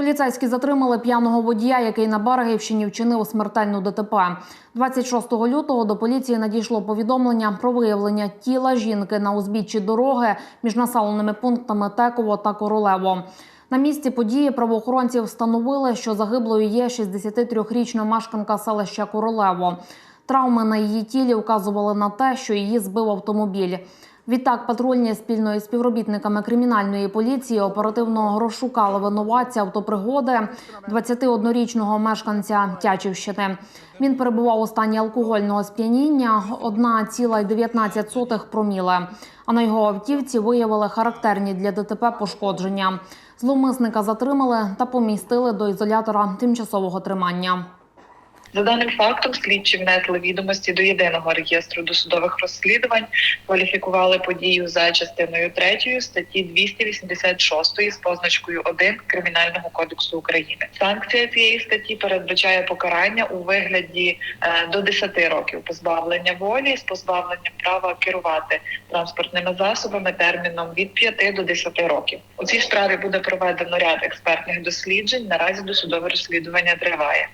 Поліцейські затримали п'яного водія, який на Берегівщині вчинив смертельну ДТП. 26 лютого до поліції надійшло повідомлення про виявлення тіла жінки на узбіччі дороги між населеними пунктами Теково та Королево. На місці події правоохоронці встановили, що загиблою є 63-річна мешканка селища Королево. Травми на її тілі вказували на те, що її збив автомобіль. Відтак патрульні спільно із співробітниками кримінальної поліції оперативно розшукали винуватця автопригоди 21-річного мешканця Тячівщини. Він перебував у стані алкогольного сп'яніння 1,19 проміле. А на його автівці виявили характерні для ДТП пошкодження. Зловмисника затримали та помістили до ізолятора тимчасового тримання. За даним фактом, слідчі внесли відомості до єдиного реєстру досудових розслідувань, кваліфікували подію за частиною 3 статті 286 з позначкою 1 Кримінального кодексу України. Санкція цієї статті передбачає покарання у вигляді е, до 10 років позбавлення волі з позбавленням права керувати транспортними засобами терміном від 5 до 10 років. У цій справі буде проведено ряд експертних досліджень. Наразі досудове розслідування триває.